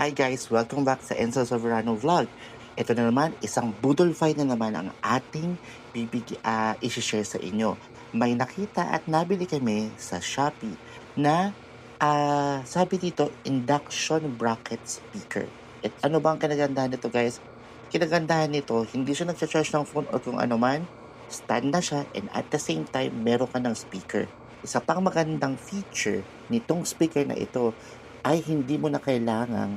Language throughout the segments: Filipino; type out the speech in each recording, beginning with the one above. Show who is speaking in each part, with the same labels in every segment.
Speaker 1: Hi guys! Welcome back sa Enzo Soberano Vlog. Ito na naman, isang budol fight na naman ang ating bibig, uh, isi-share sa inyo. May nakita at nabili kami sa Shopee na ah, sabi dito, induction bracket speaker. At ano ba ang kinagandahan nito guys? Kinagandahan nito, hindi siya nag-charge ng phone o kung ano man, stand na siya and at the same time, meron ka ng speaker. Isa pang magandang feature nitong speaker na ito ay hindi mo na kailangang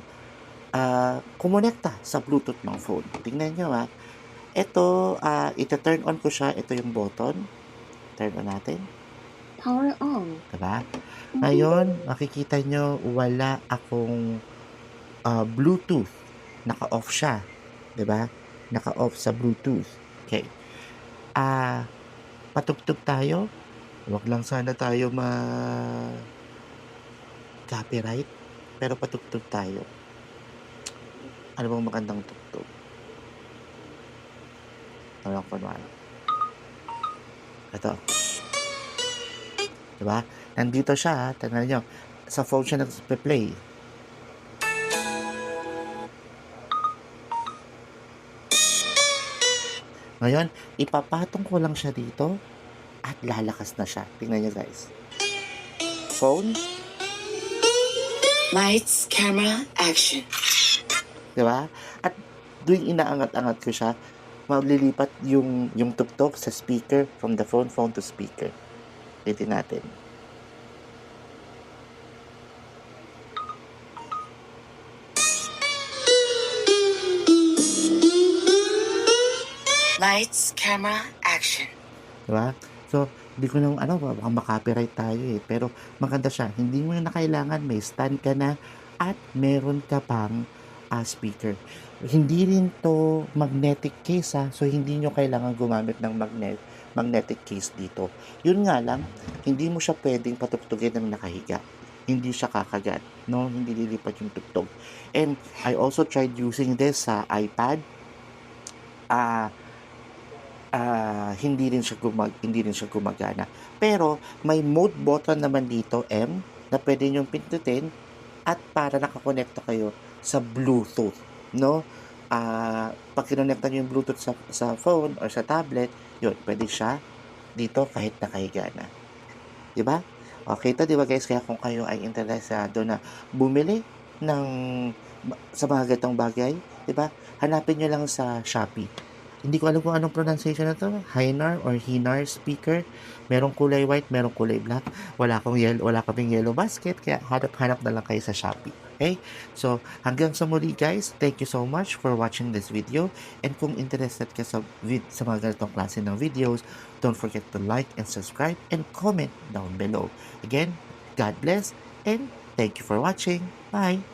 Speaker 1: ah, kumonekta sa Bluetooth ng phone. Tingnan nyo ha. Ito, ah, ito-turn on ko siya. Ito yung button. Turn on natin.
Speaker 2: Power on.
Speaker 1: Diba? Ngayon, makikita nyo, wala akong ah, Bluetooth. Naka-off siya. Diba? Naka-off sa Bluetooth. Okay. Ah, patugtog tayo. Huwag lang sana tayo ma copyright. Pero patugtog tayo. Ano bang magandang tugtog? Ano lang kunwari. Ito. Diba? Nandito siya, ha? Tingnan nyo. Sa phone siya nag-play. Ngayon, ipapatong ko lang siya dito at lalakas na siya. Tingnan nyo guys. Phone,
Speaker 2: Lights, camera, action.
Speaker 1: Di ba? At tuwing inaangat-angat ko siya, maglilipat yung, yung tugtog sa speaker from the phone, phone to speaker. Ulitin natin.
Speaker 2: Lights, camera, action.
Speaker 1: Di ba? So, hindi ko nang ano, baka makopyright tayo eh. Pero maganda siya. Hindi mo na kailangan may stand ka na at meron ka pang ah, speaker. Hindi rin to magnetic case ha. So, hindi nyo kailangan gumamit ng magnet magnetic case dito. Yun nga lang, hindi mo siya pwedeng patugtugin ng nakahiga. Hindi siya kakagat. No? Hindi lilipat yung tugtog. And I also tried using this sa iPad. Ah, ah, hindi rin siya gumag hindi rin siya gumagana. Pero may mode button naman dito M na pwede niyo pindutin at para nakakonekta kayo sa Bluetooth, no? Ah, pag kinonekta niyo yung Bluetooth sa sa phone or sa tablet, yun, pwede siya dito kahit nakahiga na. 'Di ba? Okay to, 'di ba guys? Kaya kung kayo ay interesado na bumili ng sa mga ganitong bagay, 'di ba? Hanapin niyo lang sa Shopee. Hindi ko alam kung anong pronunciation na to. Hinar or Hinar speaker. Merong kulay white, merong kulay black. Wala akong yellow, wala kaming yellow basket. Kaya hanap-hanap na lang kayo sa Shopee. Okay? So, hanggang sa muli guys. Thank you so much for watching this video. And kung interested ka sa, vid- sa mga ganitong klase ng videos, don't forget to like and subscribe and comment down below. Again, God bless and thank you for watching. Bye!